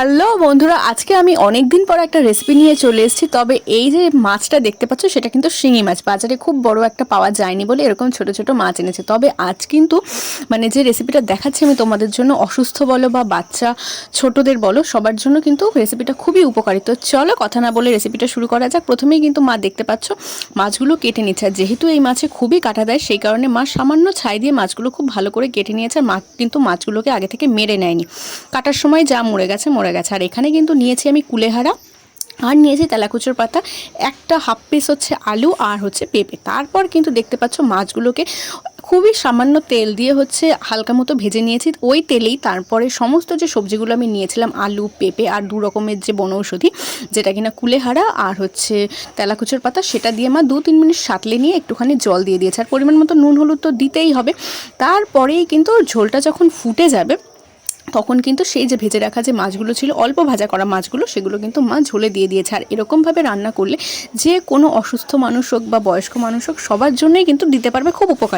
Hello বন্ধুরা, আজকে আমি অনেক দিন পর একটা রেসিপি নিয়ে চলে এসেছি, তবে এই যে মাছটা দেখতে পাচ্ছ, সেটা কিন্তু শিঙি মাছ। বাজারে খুব বড় একটা পাওয়া যায়নি বলে এরকম ছোট ছোট মাছ এনেছে। তবে আজ কিন্তু মানে যে রেসিপিটা দেখাচ্ছি আমি তোমাদের জন্য, অসুস্থ বলো বা বাচ্চা, ছোটদের বলো, সবার জন্য কিন্তু রেসিপিটা খুবই উপকারী তো চলো কথা না বলে রেসিপিটা শুরু করা যাক। প্রথমেই কিন্তু মা দেখতে পাচ্ছ, মাছগুলো কেটে নিচ্ছে। আর যেহেতু এই মাছে খুবই কাটা দেয়, সেই কারণে মা সামান্য ছাই দিয়ে মাছগুলো খুব ভালো করে কেটে নিয়েছে। আর মা কিন্তু মাছগুলোকে আগে থেকে মেরে নেয়নি। কাটার সময় যা মরে গেছে, মরে গেছে। আর এখানে কিন্তু নিয়েছি আমি কুলেহারা, আর নিয়েছি তেলাকুচোর পাতা, একটা হাফ পিস হচ্ছে আলু, আর হচ্ছে পেঁপে। তারপর কিন্তু দেখতে পাচ্ছ মাছগুলোকে খুবই সামান্য তেল দিয়ে হচ্ছে হালকা মতো ভেজে নিয়েছি। ওই তেলেই তারপরে সমস্ত যে সবজিগুলো আমি নিয়েছিলাম, আলু, পেঁপে, আর দু রকমের যে বনৌষধি যেটা কিনা কুলেহারা আর হচ্ছে তেলাকুচোর পাতা, সেটা দিয়ে মা দু তিন মিনিট সাতলে নিয়ে একটুখানি জল দিয়ে দিয়েছে। আর পরিমাণ মতো নুন, হলুদ তো দিতেই হবে। তারপরেই কিন্তু ঝোলটা যখন ফুটে যাবে তখন কিন্তু সেই যে ভেজে রাখা যে মাছগুলো ছিল, অল্প ভাজা করা মাছগুলো, সেগুলো কিন্তু মা ঝোলে দিয়ে দিয়েছে। আর এরকমভাবে রান্না করলে যে কোনো অসুস্থ মানুষ হোক বা বয়স্ক মানুষ হোক, সবার জন্যই কিন্তু দিতে পারবে, খুব উপকারী।